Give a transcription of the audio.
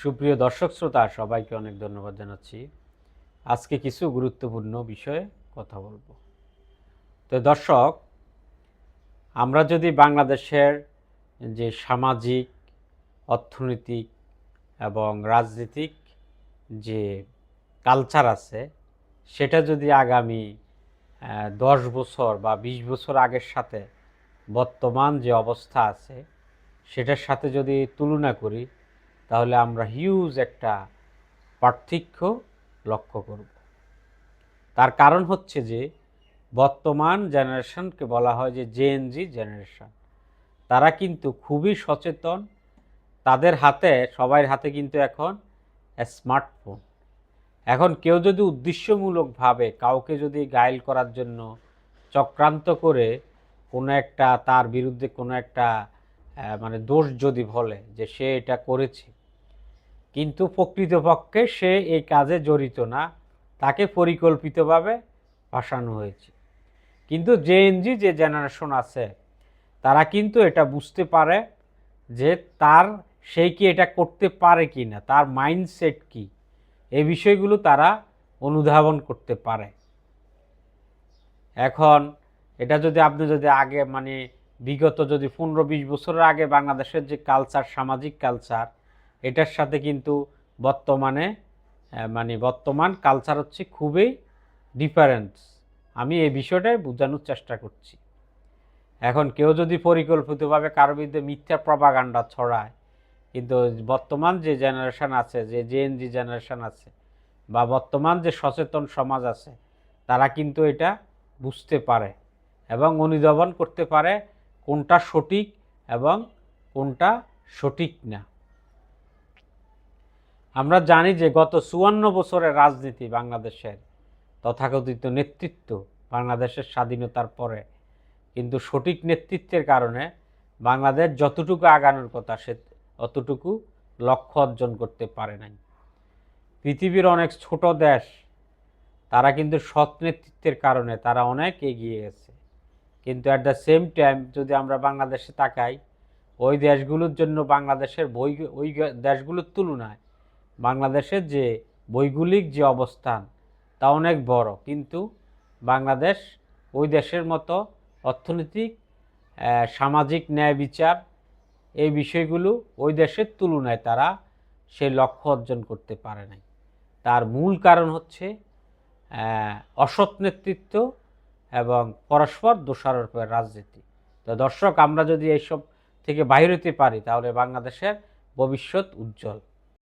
সুপ্রিয় দর্শক শ্রোতা, সবাইকে অনেক ধন্যবাদ জানাচ্ছি। আজকে কিছু গুরুত্বপূর্ণ বিষয়ে কথা বলব। তো দর্শক, আমরা যদি বাংলাদেশের যে সামাজিক, অর্থনৈতিক এবং রাজনৈতিক যে কালচার আছে, সেটা যদি আগামী দশ বছর বা বিশ বছর আগের সাথে বর্তমান যে অবস্থা আছে, সেটার সাথে যদি তুলনা করি তাহলে আমরা হিউজ একটা পার্থক্য লক্ষ্য করব। তার কারণ হচ্ছে যে, বর্তমান জেনারেশনকে বলা হয় যে জেএনজি জেনারেশন। তারা কিন্তু খুবই সচেতন। তাদের হাতে সবার হাতে কিন্তু এখন স্মার্টফোন এখন কেউ যদি উদ্দেশ্যমূলকভাবে কাউকে যদি গাইল করার জন্য চক্রান্ত করে কোনো একটা, তার বিরুদ্ধে কোনো একটা মানে দোষ যদি বলে যে সে এটা করেছে কিন্তু প্রকৃতপক্ষে সে এই কাজে জড়িত না। তাকে পরিকল্পিতভাবে ফাঁসানো হয়েছে। কিন্তু জেএনজি যে জেনারেশন আছে, তারা কিন্তু এটা বুঝতে পারে যে তার সেই কি এটা করতে পারে কি না, তার মাইন্ডসেট কি, এই বিষয়গুলো তারা অনুধাবন করতে পারে। এখন এটা যদি আপনি যদি আগে মানে বিগত যদি পনেরো বিশ বছরের আগে বাংলাদেশের যে কালচার সামাজিক কালচার এটার সাথে কিন্তু বর্তমানে মানে বর্তমান কালচার হচ্ছে খুবই ডিফারেন্স আমি এই বিষয়টাই বোঝানোর চেষ্টা করছি। এখন কেউ যদি পরিকল্পিতভাবে কারোর বিরুদ্ধে মিথ্যা প্রপাগান্ডা ছড়ায়, কিন্তু বর্তমান যে জেনারেশন আছে, যে জেএনজি জেনারেশান আছে, বা বর্তমান যে সচেতন সমাজ আছে, তারা কিন্তু এটা বুঝতে পারে এবং অনুধাবন করতে পারে কোনটা সঠিক এবং কোনটা সঠিক না। আমরা জানি যে গত চুয়ান্ন বছরের রাজনীতি বাংলাদেশের তথাকথিত নেতৃত্ব বাংলাদেশের স্বাধীনতার পরে। কিন্তু সঠিক নেতৃত্বের কারণে বাংলাদেশ যতটুকু আগানোর কথা সে অতটুকু লক্ষ্য অর্জন করতে পারে নাই। পৃথিবীর অনেক ছোট দেশ, তারা কিন্তু সৎ নেতৃত্বের কারণে তারা অনেক এগিয়ে গেছে। কিন্তু অ্যাট দ্য সেম টাইম যদি আমরা বাংলাদেশে তাকাই, ওই দেশগুলোর জন্য বাংলাদেশের বই ওই দেশগুলোর তুলনায় বাংলাদেশের যে ভৌগোলিক যে অবস্থান, তা অনেক বড়। কিন্তু বাংলাদেশ ওই দেশের মতো অর্থনৈতিক সামাজিক ন্যায় বিচার এই বিষয়গুলো ওই দেশের তুলনায় তারা সে লক্ষ্য অর্জন করতে পারে নাই। তার মূল কারণ হচ্ছে অসৎ নেতৃত্ব এবং পরস্পর দোষারোপের রাজনীতি। তো দর্শক, আমরা যদি এইসব থেকে বাইর হতে পারি, তাহলে বাংলাদেশের ভবিষ্যৎ উজ্জ্বল।